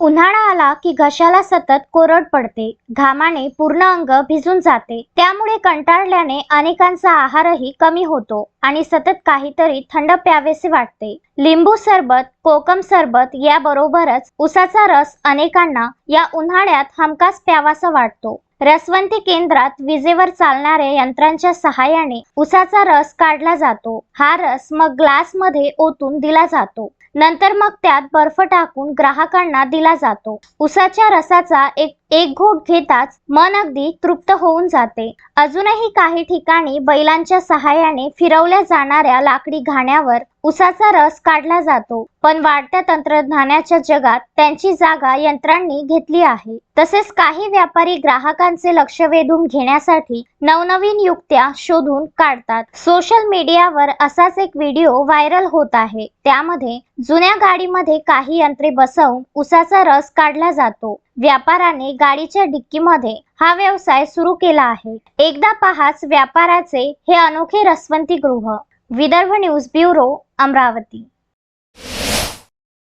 उन्हाळा आला की घशाला सतत कोरड पडते. घामाने पूर्ण अंग भिजून जाते. त्यामुळे कंटाळल्याने अनेकांचा आहारही कमी होतो आणि सतत काहीतरी थंड प्यावेसे वाटते. लिंबू सरबत कोकम सरबत याबरोबरच उसाचा रस अनेकांना या उन्हाळ्यात हमखास प्यावासा वाटतो. रसवंती केंद्रात विजेवर चालणाऱ्या यंत्रांच्या सहाय्याने उसाचा रस काढला जातो. हा रस मग ग्लासमध्ये ओतून दिला जातो. नंतर मग त्यात बर्फ टाकून ग्राहकांना दिला जातो. उसाच्या रसाचा एक एक घोट घेताच मन अगदी तृप्त होऊन जाते. अजूनही काही ठिकाणी बैलांच्या सहाय्याने फिरवल्या जाणाऱ्या लाकडी घाण्यावर उसाचा रस काढला जातो. पण वाढत्या तंत्रज्ञानाच्या जगात त्यांची जागा यंत्रांनी घेतली आहे. तसेच काही व्यापारी ग्राहकांचे लक्ष वेधून घेण्यासाठी नवनवीन युक्त्या शोधून काढतात. सोशल मीडियावर असाच एक व्हिडिओ व्हायरल होत आहे. त्यामध्ये जुन्या गाडीमध्ये काही यंत्रे बसवून उसाचा रस काढला जातो. व्यापाराने गाडीच्या डिक्कीमध्ये हा व्यवसाय सुरू केला आहे. एकदा पहाच व्यापाराचे हे अनोखे रसवंती गृह. Vidarbha news bureau Amravati.